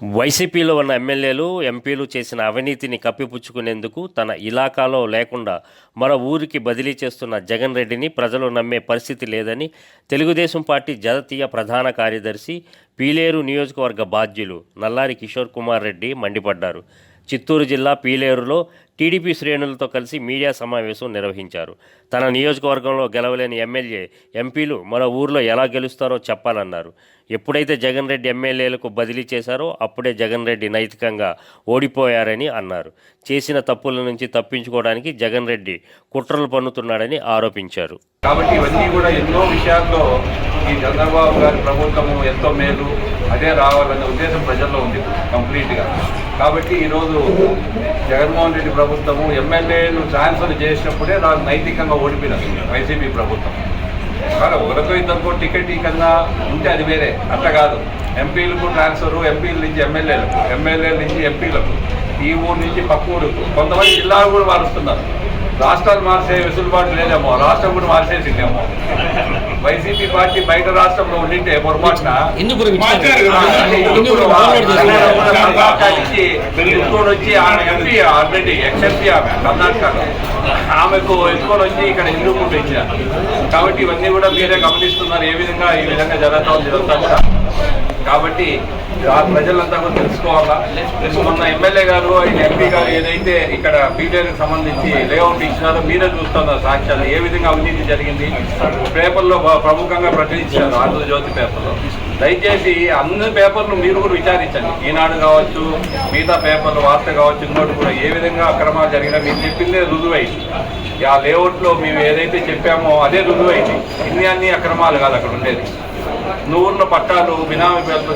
వైసీపీలో ఉన్న ఎమ్మెల్యేలు ఎంపీలు చేసిన అవినీతిని కప్పిపుచ్చుకునేందుకు తన ఇలాకాలో లేకుండా మరో ఊరికి బదిలీ చేస్తున్న జగన్ రెడ్డిని ప్రజలు నమ్మే పరిస్థితి లేదని తెలుగుదేశం పార్టీ జాతీయ ప్రధాన కార్యదర్శి పీలేరు నియోజకవర్గ బాధ్యులు నల్లారి కిషోర్ కుమార్ రెడ్డి మండిపడ్డారు. చిత్తూరు జిల్లా పీలేరులో టీడీపీ శ్రేణులతో కలిసి మీడియా సమావేశం నిర్వహించారు. తన నియోజకవర్గంలో గెలవలేని ఎమ్మెల్యే ఎంపీలు మరో ఊర్లో ఎలా గెలుస్తారో చెప్పాలన్నారు. ఎప్పుడైతే జగన్ రెడ్డి ఎమ్మెల్యేలకు బదిలీ చేశారో అప్పుడే జగన్ రెడ్డి నైతికంగా ఓడిపోయారని అన్నారు. చేసిన తప్పుల నుంచి తప్పించుకోవడానికి జగన్ రెడ్డి కుట్రలు పన్నుతున్నాడని ఆరోపించారు. కాబట్టి ఇవన్నీ కూడా ఎన్నో విషయాల్లో ఈ చంద్రబాబు గారి ప్రభుత్వము ఎంతో మేలు. అదే రావాలనే ఉద్దేశం ప్రజల్లో ఉంది కంప్లీట్గా. కాబట్టి ఈరోజు జగన్మోహన్ రెడ్డి ప్రభుత్వము ఎమ్మెల్యేలు ట్రాన్స్ఫర్ చేసినప్పుడే నాకు నైతికంగా ఓడిపోయినది వైసీపీ ప్రభుత్వం. కానీ ఒకరితో ఇద్దరికో టికెట్ కన్నా ఉంటే అది వేరే. అట్లా కాదు. ఎంపీలకు ట్రాన్స్ఫర్ ఎంపీల నుంచి ఎమ్మెల్యేలకు ఎమ్మెల్యేల నుంచి ఎంపీలకు ఈ ఊరు నుంచి పక్క ఊరుకు. కొంతమంది జిల్లాలు కూడా మారుస్తున్నారు రాష్ట్రాలు మార్చే వెసులుబాటు లేదేమో రాష్ట్రం కూడా మార్చేసిందేమో వైసీపీ పార్టీ బయట రాష్ట్రంలో ఉండింటే పొరపాటున ఎత్తుకొని వచ్చి ఆమె ఎంపీ ఆల్రెడీ ఎక్స్ ఎంపీ ఆమె కర్ణాటకలో. ఆమెకు ఎత్తుకొని వచ్చి ఇక్కడ హిందూ ఇచ్చారు కాబట్టి ఇవన్నీ కూడా మీరే గమనిస్తున్నారు ఏ విధంగా ఈ విధంగా జరుగుతూ ఉంది ఇదంతా కూడా. కాబట్టి ఆ ప్రజలంతా కూడా తెలుసుకోవాలా? ప్లస్ మొన్న ఎమ్మెల్యే గారు ఆయన ఎంపీ గారు ఏదైతే ఇక్కడ బీటెక్ సంబంధించి లేఅవుట్ ఇచ్చినారో మీరే చూస్తున్నారు సాక్ష్యాలు. ఏ విధంగా అవినీతి జరిగింది? పేపర్లో ప్రముఖంగా ప్రచురించారు ఆంధ్రజ్యోతి పేపర్లో. దయచేసి అన్ని పేపర్లు మీరు కూడా విచారించండి. ఈనాడు కావచ్చు మిగతా పేపర్లు వార్త కావచ్చు ఇంకోటి కూడా ఏ విధంగా అక్రమాలు జరిగినా మీరు చెప్పిందే రుజువైంది. ఆ లేఅవుట్లో మేము ఏదైతే చెప్పామో అదే రుజువైంది. ఇన్ని అన్ని అక్రమాలు కాదు అక్కడ ఉండేది. నూరుల పట్టాలు బినామీ పేరుతో